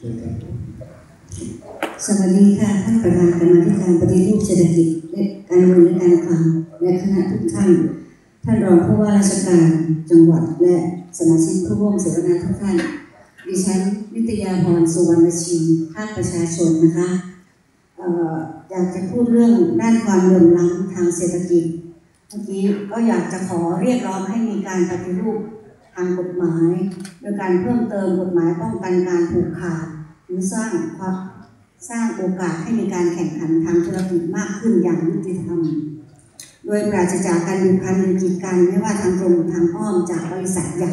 สวัสดีค่ะท่านประธานกรรมธิการปฏิรูปเศรษฐกิจและการเงินและการคลังและคณะทุกท่าน ท่านรองผู้ว่าราชการจังหวัดและสมาชิกผู้ร่วมเสวนาทุกท่าน ดิฉันนิตยาพรสุวรรณชีภาคประชาชนนะคะเอ่ออยากจะพูดเรื่องด้านความเหลื่อมล้ำทางเศรษฐกิจเมื่อกี้ก็อยากจะขอเรียกร้องให้มีการปฏิรูป ทางกฎหมาย โดยการเพิ่มเติมกฎหมายป้องกันการผูกขาดหรือสร้างความสร้างโอกาสให้มีการแข่งขันทางธุรกิจมากขึ้นอย่างยุติธรรม โดยปราศจากการบีบคั้นหรือกีดกันไม่ว่าทางตรงทางอ้อมจากบริษัทใหญ่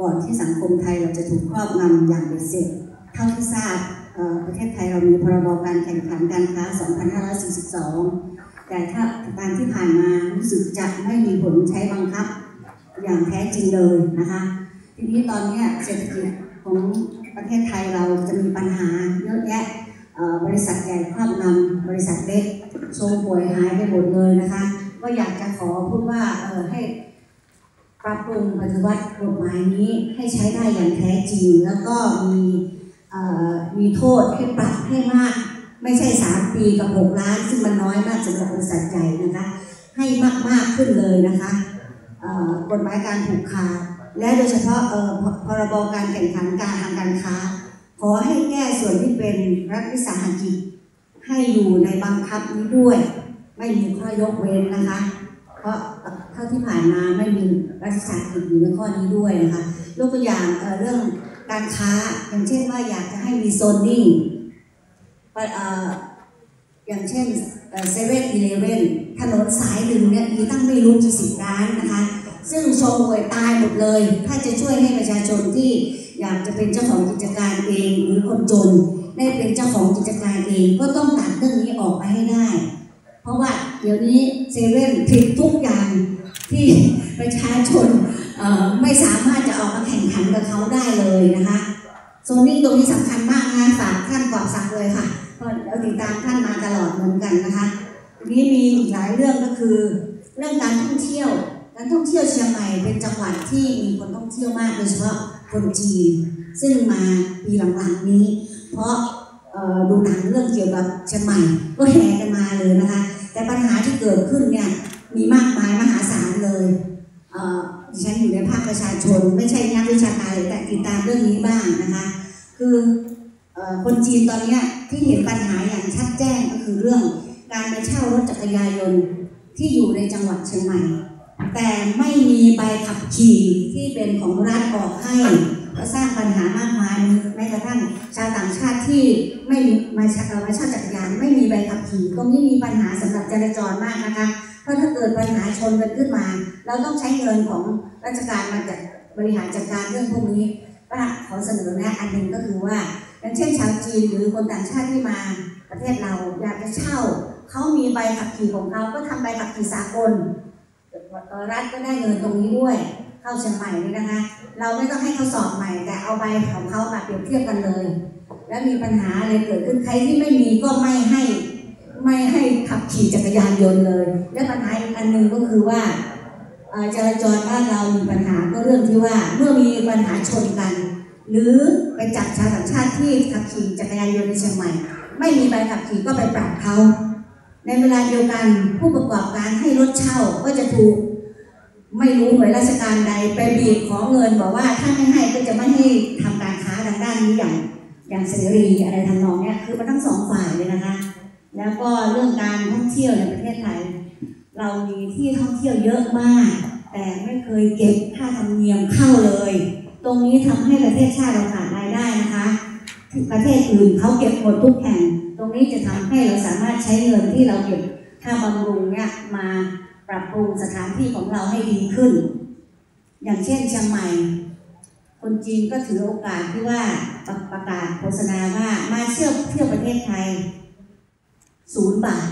ก่อนที่สังคมไทยเราจะถูกครอบงำอย่างเบ็ดเสร็จ เท่าที่ทราบประเทศไทยเรามีพรบการแข่งขันการค้า 2542 แต่ถ้าการที่ผ่านมารู้สึกจะไม่มีผลใช้บังคับ อย่างแท้จริงเลยนะคะ ทีนี้ตอนนี้เศรษฐกิจของประเทศไทยเราจะมีปัญหาเยอะแยะบริษัทใหญ่ครอบงำบริษัทเล็กโชว์ป่วยหายไปหมดเลยนะคะ ก็อยากจะขอพูดว่าเออให้ปรับปรุงปฏิวัติกฎหมายนี้ให้ใช้ได้อย่างแท้จริง แล้วก็มีมีโทษให้ปรับให้มาก ไม่ใช่สามปีกับหกล้าน ซึ่งมันน้อยมากสำหรับบริษัทใหญ่นะคะ ให้มาก ๆ ขึ้นเลยนะคะ กฎหมายการผูกขาดและโดยเฉพาะพรบการแข่งขันการทางการค้า ขอให้แก้ส่วนที่เป็นรัฐวิสาหกิจให้อยู่ในบังคับนี้ด้วย ไม่มีข้อยกเว้นนะคะ เพราะเท่าที่ผ่านมาไม่มีรัฐวิสาหกิจอยู่ในข้อนี้ด้วยนะคะยกตัวอย่างเเรื่องการค้าอย่างเช่นว่าอยากจะให้มีโซนนิ่ง อย่างเช่นเซเว่นอีเลเว่นถนนสายหนึ่งเนี่ยมีตั้งไม่รู้กี่สิบร้านนะคะ ซึ่งโชว์หวยตายหมดเลย ถ้าจะช่วยให้ประชาชนที่อยากจะเป็นเจ้าของกิจการเองหรือคนจนได้เป็นเจ้าของกิจการเองก็ต้องตัดเรื่องนี้ออกไปให้ได้ เพราะว่าเดี๋ยวนี้เซเว่นผิดทุกอย่างที่ประชาชนไม่สามารถจะออกมาแข่งขันกับเขาได้เลยนะคะโซนนิ่งตรงนี้สำคัญมากนะฝากท่านกอบสักเลยค่ะ เราะเราติดตามท่านมาตลอดเหมือนกันนะคะทีนี้มีอีกหลายเรื่องก็คือ เรื่องการท่องเที่ยว การท่องเที่ยวเชียงใหม่เป็นจังหวัดที่มีคนท่องเที่ยวมากโดยเฉพาะคนจีน ซึ่งมาปีหลังๆนี้ เพราะดูหนังเรื่องเกี่ยวกับเชียงใหม่ก็แห่กันมาเลยนะคะ แต่ปัญหาที่เกิดขึ้นเนี่ยมีมากมายมหาศาลเลยเอ่อดิฉันอยู่ในภาคประชาชน ไม่ใช่นักวิชาการเลยแต่ติดตามเรื่องนี้บ้างนะคะ คือ คนจีนตอนนี้ที่เห็นปัญหาอย่างชัดแจ้งก็คือเรื่องการไปเช่ารถจักรยานยนต์ที่อยู่ในจังหวัดเชียงใหม่ แต่ไม่มีใบขับขี่ที่เป็นของรัฐออกให้ก็สร้างปัญหามากมายแม้กระทั่งชาวต่างชาติที่ไม่มาเช่ามาเช่าจักรยานไม่มีใบขับขี่ตรงนี้มีปัญหาสำหรับจราจรมากนะคะเพราะถ้าเกิดปัญหาชนกันขึ้นมา เราต้องใช้เงินของราชการมาจัดบริหารจัดการเรื่องพวกนี้ว่าขอเสนอแนะอันหนึ่งก็คือว่า อย่างเช่นชาวจีนหรือคนต่างชาติที่มาประเทศเราอยากจะเช่าเขามีใบขับขี่ของเขาก็ทำใบขับขี่สากลรัฐก็ได้เงินตรงนี้ด้วย เข้าเชียงใหม่นี่นะคะ เราไม่ต้องให้เขาสอบใหม่ แต่เอาใบของเขามาเปรียบเทียบกันเลย แล้วมีปัญหาอะไรเกิดขึ้นใครที่ไม่มีก็ไม่ให้ไม่ให้ขับขี่จักรยานยนต์เลย และปัญหาอีกอันหนึ่งก็คือว่าจราจรบ้านเรามีปัญหาก็เรื่องที่ว่าเมื่อมีปัญหาชนกัน หรือไปจับชาวต่างชาติที่ขับขี่จักรยานยนต์ในเชียงใหม่ ไม่มีใบขับขี่ก็ไปปรับเขาในเวลาเดียวกันผู้ประกอบการให้รถเช่าก็จะถูกไม่รู้หน่วยราชการใดไปบีบขอเงินบอกว่าถ้าไม่ให้ก็จะไม่ให้ทำการค้าทางด้านนี้อย่างอย่างเสรีอะไรทำนองเนี้ยคือมันทั้งสองฝ่ายเลยนะคะ แล้วก็เรื่องการท่องเที่ยวในประเทศไทยเรามีที่ท่องเที่ยวเยอะมาก แต่ไม่เคยเก็บค่าธรรมเนียมเข้าเลย ตรงนี้ทำให้ประเทศชาติเราขาดรายได้นะคะประเทศอื่นเขาเก็บหมดทุกแห่ง ตรงนี้จะทำให้เราสามารถใช้เงินที่เราเก็บค่าบำรุงเนี่ยมาปรับปรุงสถานที่ของเราให้ดีขึ้น อย่างเช่นเชียงใหม่ คนจีนก็ถือโอกาสที่ว่าประประกาศโฆษณาว่ามาเที่ยวเที่ยวประเทศไทยศูนย์บาท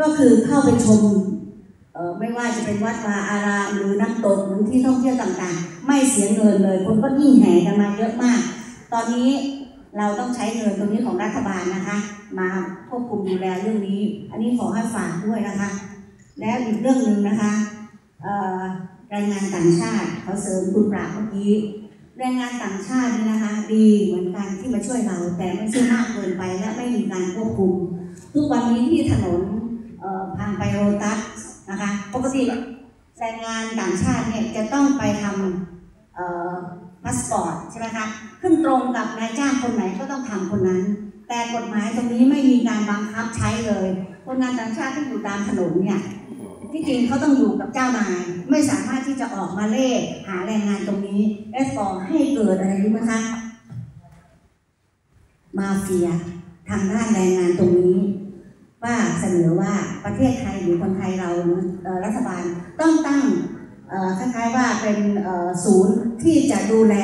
ก็คือเข้าไปชม ไม่ว่าจะเป็นวัดวาอารามหรือน้ำตกหรือที่ท่องเที่ยวต่างๆ ไม่เสียเงินเลยคนก็ยิ่งแห่กันมาเยอะมาก ตอนนี้เราต้องใช้เงินตรงนี้ของรัฐบาลนะคะ มาควบคุมดูแลเรื่องนี้ อันนี้ขอให้ฝากด้วยนะคะ แล้วอีกเรื่องหนึ่งนะคะแรงงานต่างชาติเขาเสริมคุณปราบเมื่อกี้แรงงานต่างชาตินี่นะคะ ดีเหมือนกันที่มาช่วยเรา แต่ไม่ใช่มากเกินไปและไม่มีการควบคุม ทุกวันนี้ที่ถนนเอ่อทางไปโรตัส นะคะปกติแรงงานต่างชาติเนี่ยจะต้องไปทำพาสปอร์ตใช่ไหมคะขึ้นตรงกับนายจ้างคนไหนก็ต้องทำคนนั้น แต่กฎหมายตรงนี้ไม่มีการบังคับใช้เลยคนงานต่างชาติที่อยู่ตามถนนเนี่ยที่จริงเขาต้องอยู่กับเจ้านาย ไม่สามารถที่จะออกมาเล่หาแรงงานตรงนี้และก่อให้เกิดอะไรรู้ไหมคะมาเฟียทางด้านแรงงานตรงนี้ ว่าเสนอว่าประเทศไทยหรือคนไทยเราเอ่อรัฐบาลต้องตั้งคล้ายๆว่าเป็นศูนย์ที่จะดูแล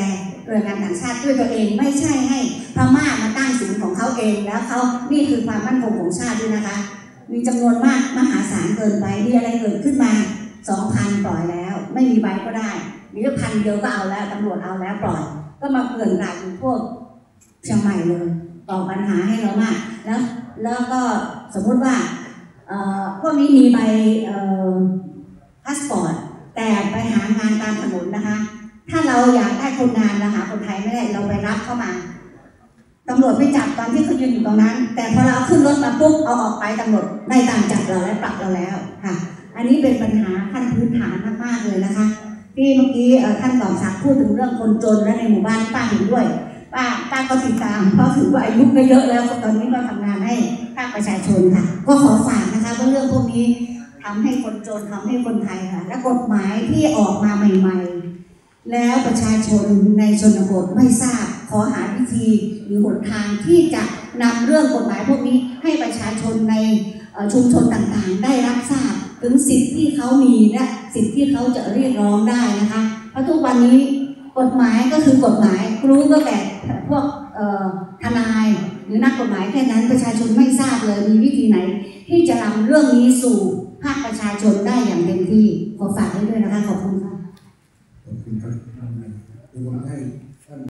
แรงงานต่างชาติด้วยตัวเองไม่ใช่ให้พม่ามาตั้งศูนย์ของเขาเองแล้วเขานี่คือความมั่นคงของชาติด้วยนะคะ มีจำนวนมากมหาศาลเกินไปมีอะไรเกิดขึ้นมาสองพันปล่อยแล้ว ไม่มีใบก็ได้หรือพันเดียวก็เอาแล้วตำรวจเอาแล้วปล่อย ก็มาเกลื่อนกลาดอยู่พวกเชียงใหม่เลยต่อปัญหาให้เรามากแล้ว แล้วก็สมมุติว่าพวกนี้มีใบพาสปอร์ตแต่ไปหางานตามถนนนะคะ ถ้าเราอยากได้คนงานเราหาคนไทยไม่ได้เราไปรับเข้ามาตำรวจไม่จับตอนที่เขายืนอยู่ตรงนั้น แต่พอเราขึ้นรถมาปุ๊บเอาออกไปตำรวจได้ตามจับเราและปรับเราแล้วค่ะ อันนี้เป็นปัญหาขั้นพื้นฐานมากๆเลยนะคะที่เมื่อกี้ท่านกองศักพูดถึงเรื่องคนจนและในหมู่บ้านป้าเห็นด้วย ป้าป้าก็ติดตามเพราะถือว่าอายุก็เยอะแล้วตอนนี้ก็ทำงานให้ภาคประชาชนค่ะ ก็ขอฝากนะคะว่าเรื่องพวกนี้ทำให้คนจนทำให้คนไทยค่ะและกฎหมายที่ออกมาใหม่ ๆ แล้วประชาชนในชนบทไม่ทราบขอหาวิธีหรือหนทางที่จะนำเรื่องกฎหมายพวกนี้ให้ประชาชนในชุมชนต่างๆ ได้รับทราบถึงสิทธิ์ที่เขามีและสิทธิ์ที่เขาจะเรียกร้องได้นะคะเพราะทุกวันนี้กฎหมายก็คือกฎหมายรู้ก็แต่ พวกทนายหรือนักกฎหมายแค่นั้นประชาชนไม่ทราบเลยมีวิธีไหน ที่จะนำเรื่องนี้สู่ภาคประชาชนได้อย่างเต็มที่ขอฝากไว้ด้วยนะคะขอบคุณค่ะขอบคุณครับเดี๋ยวผมให้